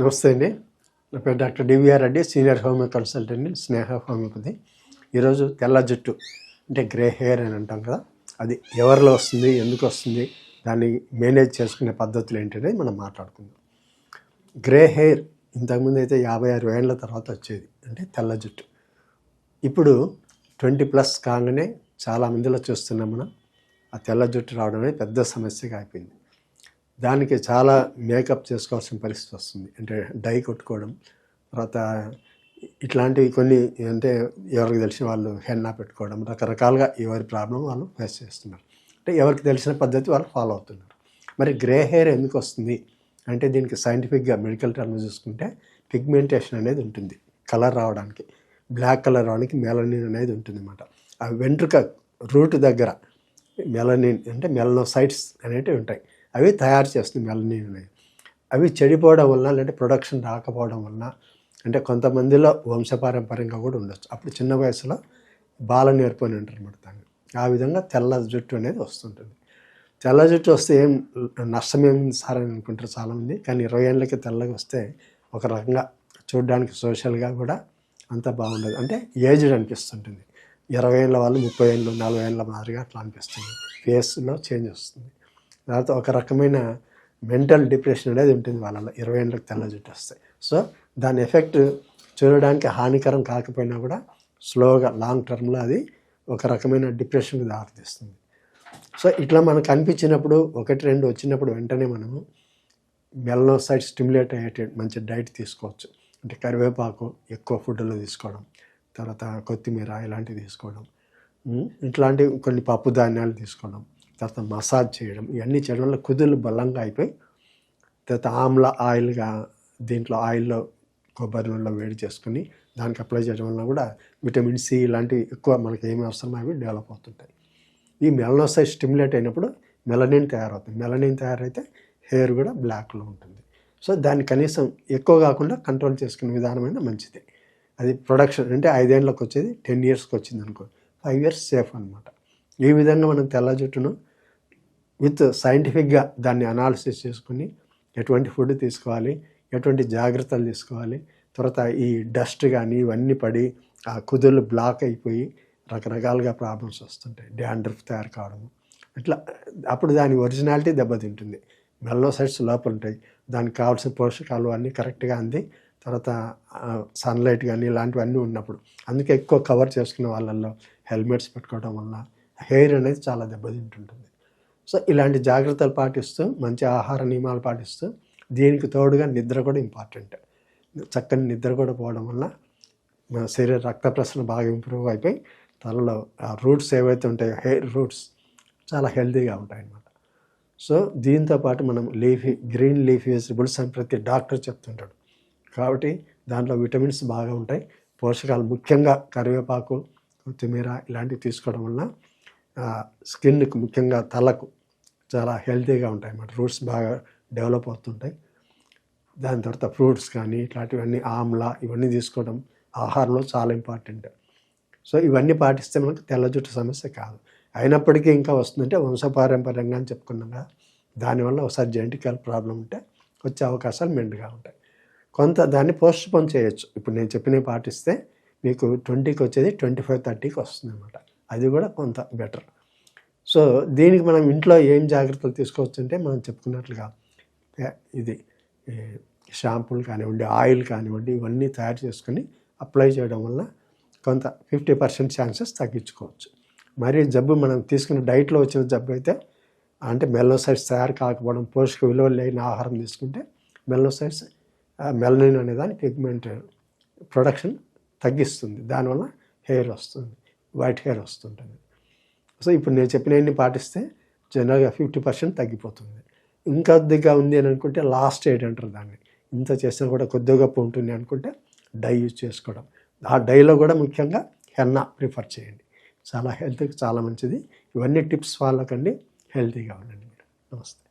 నమస్తే అండి. నా పేరు doctor DVR Reddy senior homeo consultant Sneha homeopathy. ఈరోజు తెల్ల జుట్టు అంటే గ్రే హెయిర్ అని అంటాం కదా అది ఎవరిలో వస్తుంది ఎందుకు వస్తుంది దాన్ని మేనేజ్ చేసుకునే పద్ధతులు ఏంటనేది మనం మాట్లాడుకుందాం. గ్రే హెయిర్ ఇంతకుముందు అయితే యాభై ఆరు ఏళ్ళ తర్వాత వచ్చేది అంటే తెల్ల జుట్టు. ఇప్పుడు ట్వంటీ ప్లస్ కాగానే చాలా మందిలో చూస్తున్నాం మనం ఆ తెల్ల జుట్టు రావడం అనేది పెద్ద సమస్యగా అయిపోయింది. దానికి చాలా మేకప్ చేసుకోవాల్సిన పరిస్థితి వస్తుంది. అంటే డై కొట్టుకోవడం తర్వాత ఇట్లాంటివి కొన్ని అంటే ఎవరికి తెలిసిన వాళ్ళు హెన్నా పెట్టుకోవడం రకరకాలుగా ఎవరి ప్రాబ్లం వాళ్ళు ఫేస్ చేస్తున్నారు. అంటే ఎవరికి తెలిసిన పద్ధతి వాళ్ళు ఫాలో అవుతున్నారు. మరి గ్రే హెయిర్ ఎందుకు వస్తుంది? అంటే దీనికి సైంటిఫిక్గా మెడికల్ టర్మ్ చూసుకుంటే పిగ్మెంటేషన్ అనేది ఉంటుంది. కలర్ రావడానికి బ్లాక్ కలర్ రావడానికి మెలనిన్ అనేది ఉంటుంది అన్నమాట ఆ వెంట్రుక రూట్ దగ్గర మెలనిన్ అంటే మెలనోసైట్స్ అనేటివి ఉంటాయి. అవి తయారు చేస్తుంది మెలనిన్ అనేది అవి చెడిపోవడం వలన లేదంటే ప్రొడక్షన్ రాకపోవడం వలన అంటే కొంతమందిలో వంశపారంపర్యంగా కూడా ఉండొచ్చు. అప్పుడు చిన్న వయసులో బాల నేర్పని ఉంటారు అనమాట దాన్ని. ఆ విధంగా తెల్ల జుట్టు అనేది వస్తుంటుంది. తెల్ల జుట్టు వస్తే ఏం నష్టమేమి సార్ అని అనుకుంటారు చాలామంది. కానీ ఇరవై ఏళ్ళకి తెల్లగా వస్తే ఒక రకంగా చూడడానికి సోషల్గా కూడా అంత బాగుండదు. అంటే ఏజ్డ్ అనిపిస్తుంటుంది. ఇరవై ఏళ్ళ వాళ్ళు ముప్పై ఏళ్ళు నలభై ఏళ్ళ మాదిరిగా అట్లా అనిపిస్తుంది. ఫేస్లో చేంజ్ వస్తుంది. తర్వాత ఒక రకమైన మెంటల్ డిప్రెషన్ అనేది ఉంటుంది వాళ్ళలో. ఇరవై ఏళ్ళకి తెల్ల జుట్టు వస్తాయి. సో దాని ఎఫెక్ట్ చూడడానికి హానికరం కాకపోయినా కూడా స్లోగా లాంగ్ టర్మ్లో అది ఒక రకమైన డిప్రెషన్కి దారితీస్తుంది. సో ఇట్లా మనకు అనిపించినప్పుడు ఒకటి రెండు వచ్చినప్పుడు వెంటనే మనము మెలనోసైడ్ స్టిమ్యులేట్ అయ్యేట మంచి డైట్ తీసుకోవచ్చు. అంటే కరివేపాకు ఎక్కువ ఫుడ్లో తీసుకోవడం తర్వాత కొత్తిమీర ఇలాంటివి తీసుకోవడం ఇట్లాంటి ఇట్లాంటివి కొన్ని పప్పు ధాన్యాలు తీసుకోవడం తర్వాత మసాజ్ చేయడం ఇవన్నీ చేయడం వల్ల కుదులు బలంగా అయిపోయి తర్వాత ఆమ్ల ఆయిల్గా దీంట్లో ఆయిల్లో కొబ్బరి నూనెలో వేడి చేసుకుని దానికి అప్లై చేయడం వల్ల కూడా విటమిన్ సి ఇలాంటివి ఎక్కువ మనకి ఏమి అవసరమో అవి డెవలప్ అవుతుంటాయి. ఈ మెలనోసైడ్ స్టిమ్యులేట్ అయినప్పుడు మెలనిన్ తయారవుతుంది. మెలనిన్ తయారైతే హెయిర్ కూడా బ్లాక్లో ఉంటుంది. సో దాన్ని కనీసం ఎక్కువ కాకుండా కంట్రోల్ చేసుకునే విధానమైన మంచిది. అది ప్రొడక్షన్ అంటే ఐదేళ్ళకి వచ్చేది టెన్ ఇయర్స్కి వచ్చింది అనుకో ఫైవ్ ఇయర్స్ సేఫ్ అనమాట ఈ విధంగా మనం తెల్ల జుట్టును విత్ సైంటిఫిక్గా దాన్ని అనాలిసిస్ చేసుకుని ఎటువంటి ఫుడ్ తీసుకోవాలి ఎటువంటి జాగ్రత్తలు తీసుకోవాలి తర్వాత ఈ డస్ట్ కానీ ఇవన్నీ పడి ఆ కుదులు బ్లాక్ అయిపోయి రకరకాలుగా ప్రాబ్లమ్స్ వస్తుంటాయి. డాండ్రఫ్ తయారు కావడం. ఇట్లా అప్పుడు దాని ఒరిజినాలిటీ దెబ్బతింటుంది. మెల్లోసైడ్స్ లోపల ఉంటాయి. దానికి కావాల్సిన పోషకాలు అన్నీ కరెక్ట్గా అంది. తర్వాత సన్లైట్ కానీ ఇలాంటివన్నీ ఉన్నప్పుడు. అందుకే ఎక్కువ కవర్ చేసుకునే వాళ్ళల్లో హెల్మెట్స్ పెట్టుకోవడం వల్ల హెయిర్ అనేది చాలా దెబ్బతింటుంటుంది. సో ఇలాంటి జాగ్రత్తలు పాటిస్తూ మంచి ఆహార నియమాలు పాటిస్తూ దీనికి తోడుగా నిద్ర కూడా ఇంపార్టెంట్. చక్కని నిద్ర కూడా పోవడం వల్ల మన శరీర రక్త ప్రసరణ బాగా ఇంప్రూవ్ అయిపోయి తలలో ఆ రూట్స్ ఏవైతే ఉంటాయో హెయిర్ రూట్స్ చాలా హెల్తీగా ఉంటాయన్నమాట. సో దీంతో పాటు మనం లీఫీ గ్రీన్ లీఫీ వెజిటబుల్స్ అని ప్రతి డాక్టర్ చెప్తుంటాడు. కాబట్టి దాంట్లో విటమిన్స్ బాగా ఉంటాయి. పోషకాలు ముఖ్యంగా కరివేపాకు కొత్తిమీర ఇలాంటివి తీసుకోవడం వల్ల స్కిన్కి ముఖ్యంగా తలకు చాలా హెల్తీగా ఉంటాయి అన్నమాట. రూట్స్ బాగా డెవలప్ అవుతుంటాయి. దాని తర్వాత ఫ్రూట్స్ కానీ ఇట్లాంటివన్నీ ఆమ్లా ఇవన్నీ తీసుకోవడం ఆహారంలో చాలా ఇంపార్టెంట్. సో ఇవన్నీ పాటిస్తే మనకు తెల్ల జుట్టు సమస్య కాదు. అయినప్పటికీ ఇంకా వస్తుందంటే వంశపారంపర్యంగా అని చెప్పుకున్నాం కదా దానివల్ల ఒకసారి జెనటికల్ ప్రాబ్లం ఉంటే వచ్చే అవకాశాలు మెండుగా ఉంటాయి. కొంత దాన్ని పోస్ట్ పోన్ చేయొచ్చు. ఇప్పుడు నేను చెప్పినవి పాటిస్తే మీకు ట్వంటీకి వచ్చేది ట్వంటీ ఫైవ్ థర్టీకి వస్తుంది అనమాట అది కూడా కొంత బెటర్. సో దీనికి మనం ఇంట్లో ఏం జాగ్రత్తలు తీసుకోవచ్చు అంటే మనం చెప్పుకున్నట్లుగా ఇది షాంపూలు కానివ్వండి ఆయిల్ కానివ్వండి ఇవన్నీ తయారు చేసుకొని అప్లై చేయడం వల్ల కొంత ఫిఫ్టీ పర్సెంట్ ఛాన్సెస్ తగ్గించుకోవచ్చు. మరి జబ్బు మనం తీసుకున్న డైట్లో వచ్చిన జబ్బు అయితే అంటే మెల్లోసైడ్స్ తయారు కాకపోవడం పోషక విలువలు లేని ఆహారం తీసుకుంటే మెల్లోసైడ్స్ మెలనిన్ అనే దాని పిగ్మెంట్ ప్రొడక్షన్ తగ్గిస్తుంది. దానివల్ల హెయిర్ వస్తుంది. వైట్ హెయిర్ వస్తుంటుంది. సో ఇప్పుడు నేను చెప్పినవన్నీ పాటిస్తే జనరల్గా ఫిఫ్టీ పర్సెంట్ తగ్గిపోతుంది. ఇంకా కొద్దిగా ఉంది అని అనుకుంటే లాస్ట్ ఎయిడ్ అంటారు దాన్ని. ఇంత చేసినా కూడా కొద్దిగా గొప్ప ఉంటుంది అనుకుంటే డై యూజ్ చేసుకోవడం. ఆ డైలో కూడా ముఖ్యంగా హెన్నా ప్రిఫర్ చేయండి. చాలా హెల్త్కి చాలా మంచిది. ఇవన్నీ టిప్స్ ఫాలో కండి హెల్తీగా ఉండండి. మీరు నమస్తే.